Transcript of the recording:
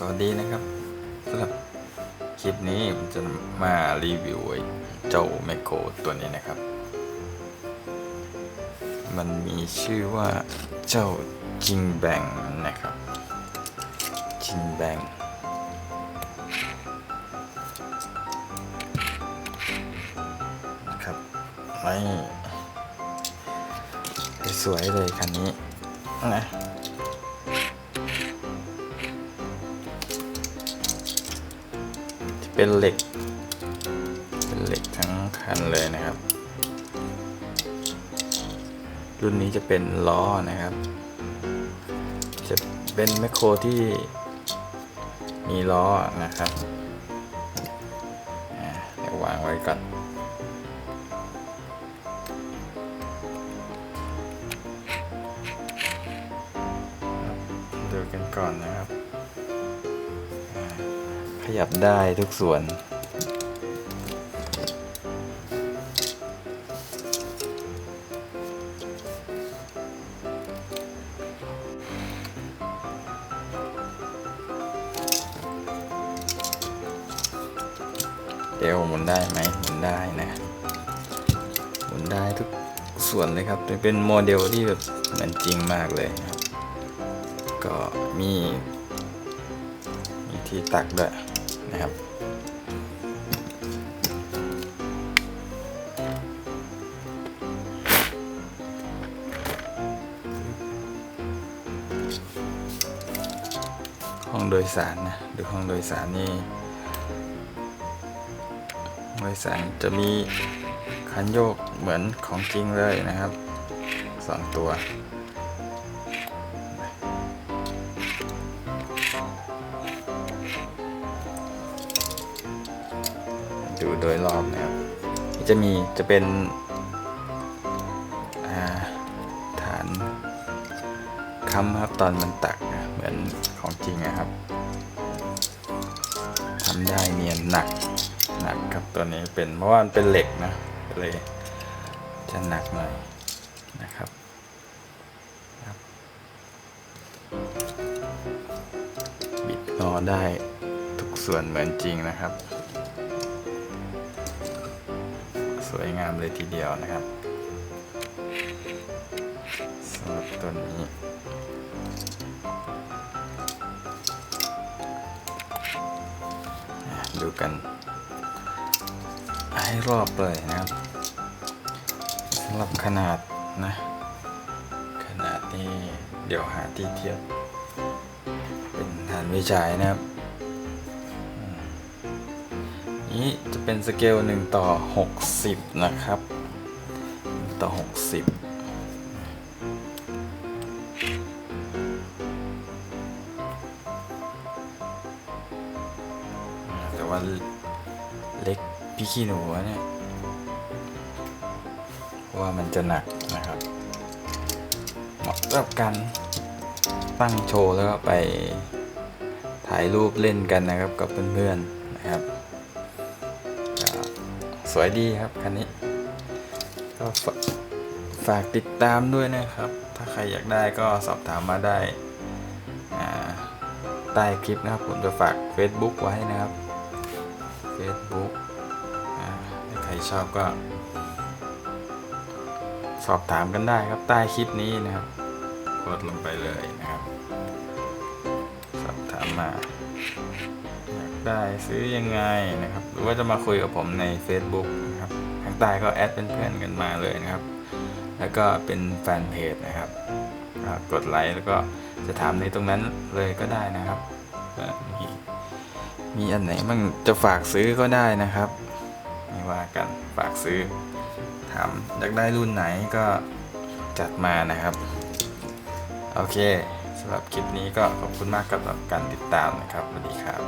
สวัสดีนะครับสำหรับคลิปนี้ผมจะมารีวิวเจ้าแมคโครตัวนี้นะครับ มันมีชื่อว่าเจ้าจิงแบงนะครับ จิงแบงนะครับไม่สวยเลยคันนี้นะ เป็นเหล็ก เป็นเหล็กทั้งคันเลยนะครับ รุ่นนี้จะเป็นล้อนะครับ จะเป็นแมคโครที่มีล้อนะครับาเดี๋ยววางไว้ก่อนดูกันก่อนนะครับ ขยับได้ทุกส่วนเดี๋ยวหมุนได้ไหมหมุนได้นะหมุนได้ทุกส่วนเลยครับเป็นโมเดลที่แบบเหมือนจริงมากเลยครับก็มีมีที่ตักด้วย นะครับ ห้องโดยสารนะดูห้องโดยสารนี่โดยสารจะมีคันโยกเหมือนของจริงเลยนะครับสองตัว ดูโดยรอบนะครับจะมีจะเป็นาฐานค้ำครับตอนมันตักนะเหมือนของจริงนะครับทำได้เนียนหนักหนักครับตัวนี้เป็นเพราะว่ามันเป็นเหล็กนะเลยจะหนักหน่อยนะครับครับบิดงอได้ทุกส่วนเหมือนจริงนะครับ วยงามเลยทีเดียวนะครับสำหรับตัวนี้ดูกัน ให้รอบเลยนะครับสำหรับขนาดนะ ขนาดนี้เดี๋ยวหาที่เทียบ เป็นฐานวิจัยนะครับ นี้จะเป็นสเกล1ต่อ 60 นะครับ1ต่อ 60แต่ว่าเล็กพี่ขี้หนูเนี่ยว่ามันจะหนักนะครับเหมาะสำหรับการตั้งโชว์แล้วก็ไปถ่ายรูปเล่นกันนะครับกับเพื่อนๆนะครับ วยดีครับคันนี้ ก็ฝากติดตามด้วยนะครับ ถ้าใครอยากได้ก็สอบถามมาได้ใต้คลิปนะครับ ผมจะฝาก Facebook ไว้นะครับ Facebook ถ้าใครชอบก็ สอบถามกันได้ครับใต้คลิปนี้นะครับกดลงไปเลยนะครับ สอบถามมา ได้ซื้อยังไงนะครับ หรือว่าจะมาคุยกับผมใน Facebook นะครับทางใต้ก็แอดเป็นเพื่อนกันมาเลยนะครับ แล้วก็เป็นแฟนเพจนะครับกดไลค์แล้วก็จะถามในตรงนั้นเลยก็ได้นะครับมีมีอันไหนมั่งจะฝากซื้อก็ได้นะครับไม่ว่ากันฝากซื้อ ถามอยากได้รุ่นไหนก็จัดมานะครับ โอเคสำหรับคลิปนี้ก็ขอบคุณมากกับการติดตามนะครับสวัสดีครับ